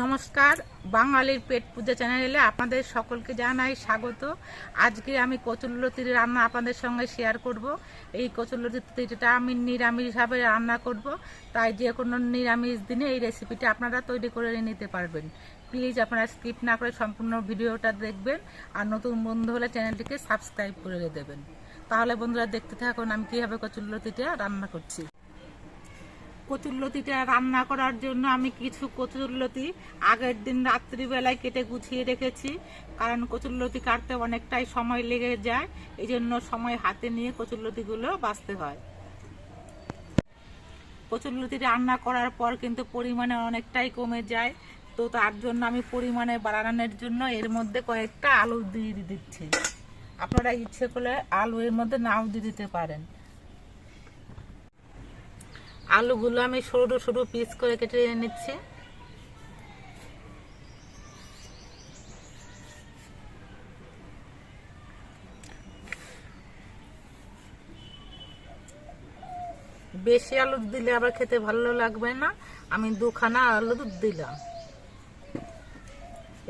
নমস্কার, বাঙালির পেট পূজা চ্যানেলে আপনাদের সকলকে জানাই স্বাগত। আজকে আমি কচুরলতির রান্না আপনাদের সঙ্গে শেয়ার করব। এই কচুরলতিটা আমি নিরামিষভাবে রান্না করব। তাই যে কোনো নিরামিষ দিনে এই রেসিপিটা আপনারা তৈরি করে নিতে পারবেন। প্লিজ আপনারা স্কিপ না করে সম্পূর্ণ ভিডিওটা দেখবেন আর নতুন বন্ধু হলে চ্যানেলটিকে সাবস্ক্রাইব করে দেবেন। তাহলে বন্ধুরা দেখতে থাকুন আমি কীভাবে কচুরলতিটা রান্না করছি। কচুরলতিটা রান্না করার জন্য আমি কিছু কচুরলতি আগের দিন রাত্রিবেলায় কেটে গুছিয়ে রেখেছি, কারণ কচুরলতি কাটতে অনেকটাই সময় লেগে যায়। এই জন্য সময় হাতে নিয়ে কচুরলতিগুলো বাঁচতে হয়। কচুরলতি রান্না করার পর কিন্তু পরিমাণে অনেকটাই কমে যায়। তো তার জন্য আমি পরিমাণে বাড়ানোর জন্য এর মধ্যে কয়েকটা আলু দিয়ে দিচ্ছি। আপনারা ইচ্ছে করলে আলু এর মধ্যে নাও দিয়ে দিতে পারেন। আলুগুলো আমি সরু সরু পিস করে কেটে নিচ্ছি। বেশি আলু দিলে আবার খেতে ভালো লাগবে না। আমি দুখানা আলু দিলাম।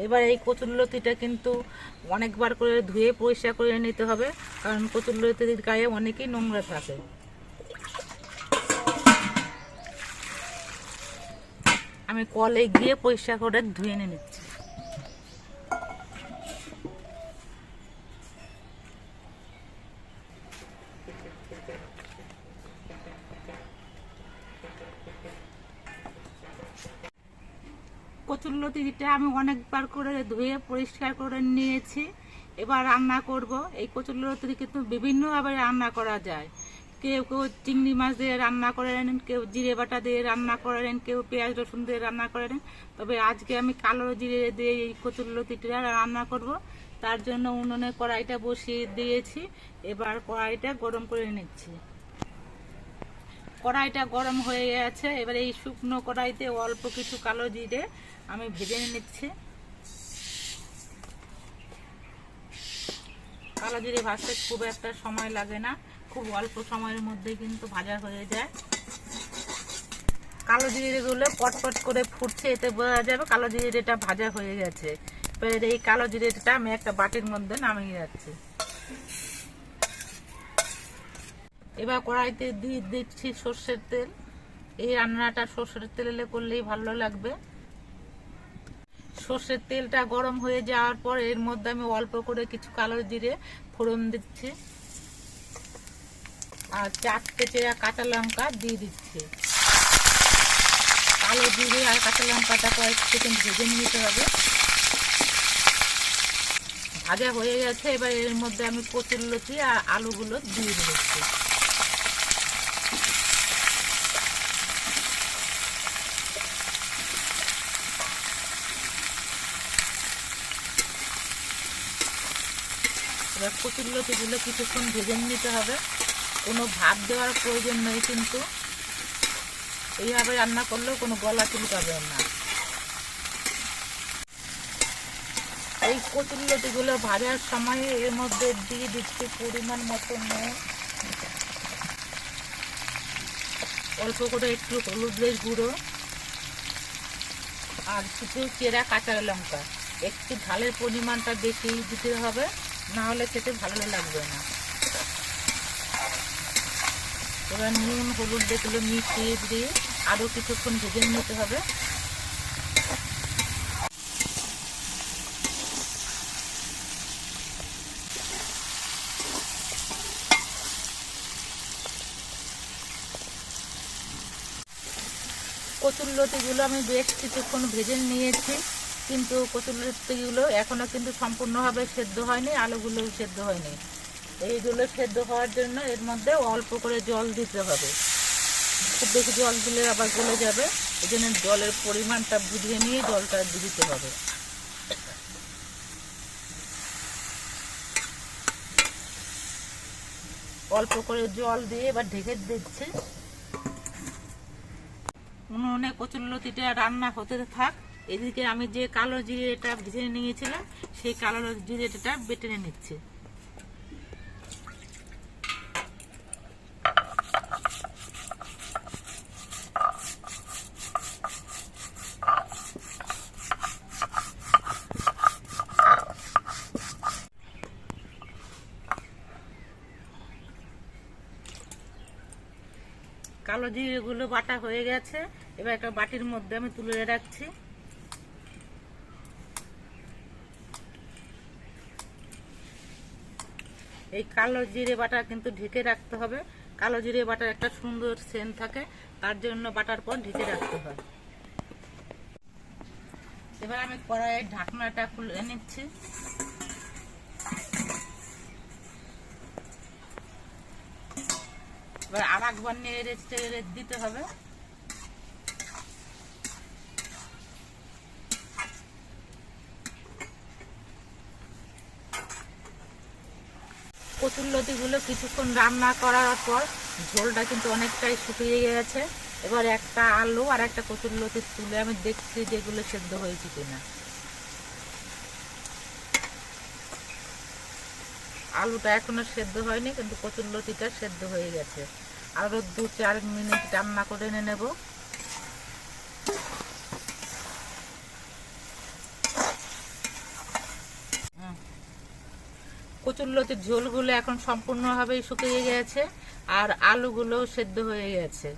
এবার এই কচুরলতিটা কিন্তু অনেকবার করে ধুয়ে পরিষ্কার করে নিতে হবে, কারণ কচুরলতির গায়ে অনেকই নোংরা থাকে। আমি কলে গিয়ে পরিষ্কার করে ধুয়ে নিয়ে নিচ্ছি। কচুরলতিটা আমি অনেকবার করে ধুয়ে পরিষ্কার করে নিয়েছি। এবার রান্না করব। এই কচুরলতি কিন্তু বিভিন্নভাবে রান্না করা যায়। কেউ কেউ চিংড়ি মাছ দিয়ে রান্না করেন, কেউ জিরে বাটা দিয়ে রান্না করে নেন কেউ পেঁয়াজ রসুন দিয়ে রান্না করে নেন তবে আজকে আমি কালো জিরে দিয়ে এই কচুরলতিটা রান্না করব। তার জন্য উনুনে কড়াইটা বসিয়ে দিয়েছি। এবার কড়াইটা গরম করে নিচ্ছি। কড়াইটা গরম হয়ে গেছে। এবার এই শুকনো কড়াইতে অল্প কিছু কালো জিরে আমি ভেজে নিচ্ছি। কালো জিরে ভাজতে খুব একটা সময় লাগে না। খুব অল্প সময়ের মধ্যে কিন্তু ভাজা হয়ে যায়। কালো জিরেগুলো পটপট করে ফুটছে, এতে বোঝা যাবে কালো জিরেটা ভাজা হয়ে গেছে। এবার এই কালো জিরেটা আমি একটা বাটির মধ্যে নামিয়ে যাচ্ছি এবার কড়াইতে দিয়ে দিচ্ছি সর্ষের তেল। এই রান্নাটা সর্ষের তেলে করলেই ভালো লাগবে। সর্ষের তেলটা গরম হয়ে যাওয়ার পর এর মধ্যে আমি অল্প করে কিছু কালো জিরে ফোড়ন দিচ্ছি। আর চারটে চেরা কাঁচা লঙ্কা দিয়ে দিচ্ছি। কালো জিরে আর কাঁচা লঙ্কাটা কয়েক সেকেন্ড ভেজে নিতে হবে। ভাজা হয়ে গেছে, এবার এর মধ্যে আমি কচুর লতি আর আলুগুলো দিয়ে দিচ্ছি। এবার কচুর লতিগুলো কিছুক্ষণ ভেজে নিতে হবে। কোনো ভাত দেওয়ার প্রয়োজন নেই কিন্তু। এইভাবে রান্না করলেও কোনো গলা চুলকাবে না। এই কচুর লতিগুলো ভাজার সময় এর মধ্যে দিয়ে দিচ্ছি পরিমাণ মতো নুন। অল্প করে একটু হলুদের গুঁড়ো আর কিছু চেরা কাঁচা লঙ্কা। একটু ঝালের পরিমাণটা বেশি দিতে হবে, না হলে খেতে ভালো লাগবে না। এবার নুন, হলুদ দেখল মিশিয়ে দিয়ে আরও কিছুক্ষণ ভেজে নিতে হবে। কচুর লতিগুলো আমি বেশ কিছুক্ষণ ভেজে নিয়েছি, কিন্তু কচুর লতিগুলো এখনও কিন্তু সম্পূর্ণভাবে সেদ্ধ হয়নি আলুগুলো সেদ্ধ হয়নি। এইগুলো সেদ্ধ হওয়ার জন্য এর মধ্যে অল্প করে জল দিতে হবে। খুব বেশি জল দিলে আবার গলে যাবে। এই জন্য জলের পরিমাণটা বুঝিয়ে নিয়ে জলটা দিতে হবে। অল্প করে জল দিয়ে এবার ঢেকে দিচ্ছি। উনুনে কচুরলতিটা রান্না হতে থাক। এদিকে আমি যে কালো জিরেটা ভেজে নিয়েছিলাম, সেই কালো জিরেটা বেটে নিচ্ছে। কালো জিরেগুলো বাটা হয়ে গেছে। এবার একটা বাটির মধ্যে আমি তুলে রাখছি। এই কালো জিরে বাটা কিন্তু ঢেকে রাখতে হবে। কালো জিরে বাটার একটা সুন্দর সেন্ট থাকে, তার জন্য বাটার পর ঢেকে রাখতে হয়। এবার আমি কড়াইয়ের ঢাকনাটা খুলে নিচ্ছি। এবার আর একবার নেড়ে চেড়ে দিতে হবে। কচুরলতিগুলো কিছুক্ষণ রান্না করার পর ঝোলটা কিন্তু অনেকটাই শুকিয়ে গেছে। এবার একটা আলু আর একটা কচুরলতি তুলে আমি দেখছি যেগুলো সেদ্ধ হয়েছে কিনা। আলুটা এখনও সেদ্ধ হয়নি, কিন্তু কচুরলতিটা সেদ্ধ হয়ে গেছে। আরও দু চার মিনিট রান্না করে এনে নেব। কচুরলতির ঝোলগুলো এখন সম্পূর্ণভাবে শুকিয়ে গেছে আর আলুগুলো সেদ্ধ হয়ে গেছে।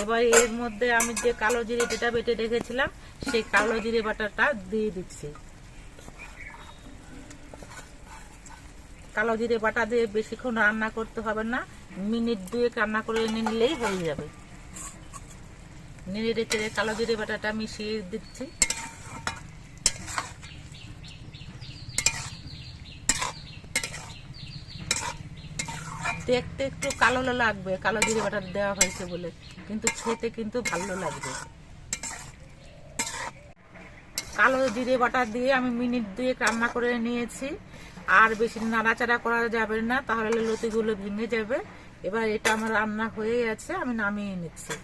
এবার এর মধ্যে আমি যে কালো জিরে যেটা বেটে রেখেছিলাম, সেই কালো জিরে বাটাটা দিয়ে দিচ্ছি। কালো জিরে বাটা দিয়ে বেশিক্ষণ রান্না করতে হবে না। মিনিট দুয়েক রান্না করে এনে নিলেই হয়ে যাবে। নেড়ে রেখে কালো জিরে বাটাটা মিশিয়ে দিচ্ছি। দেখতে একটু কালো লাগবে, কালো জিরে বাটা দেওয়া হয়েছে বলে। কিন্তু খেতে কিন্তু ভালো লাগবে। কালো জিরে বাটা দিয়ে আমি মিনিট দুয়েক রান্না করে নিয়েছি। আর বেশি নাড়াচাড়া করা যাবে না, তাহলে লতিগুলো ভেঙে যাবে। এবার এটা আমার রান্না হয়ে গেছে, আমি নামিয়ে নিচ্ছি।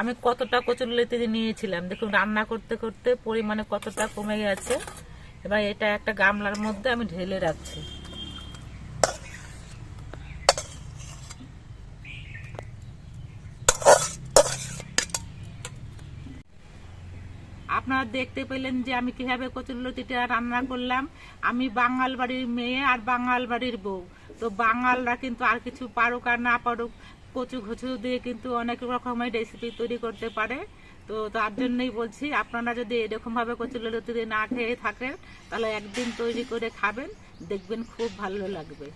আমি কতটা কচুর লেতে নিয়েছিলাম, দেখুন রান্না করতে করতে পরিমাণে কতটা কমে গেছে। এবার এটা একটা গামলার মধ্যে আমি ঢেলে রাখছি। আপনারা দেখতে পেলেন যে আমি কীভাবে কচুরলতিটা রান্না করলাম। আমি বাঙাল বাড়ির মেয়ে আর বাঙাল বাড়ির বউ। তো বাঙালরা কিন্তু আর কিছু পারুক আর না পারুক, কচু ঘচু দিয়ে কিন্তু অনেক রকমের রেসিপি তৈরি করতে পারে। তো তার জন্যই বলছি, আপনারা যদি এরকমভাবে কচুরলতি দিয়ে না খেয়ে থাকেন, তাহলে একদিন তৈরি করে খাবেন, দেখবেন খুব ভালো লাগবে।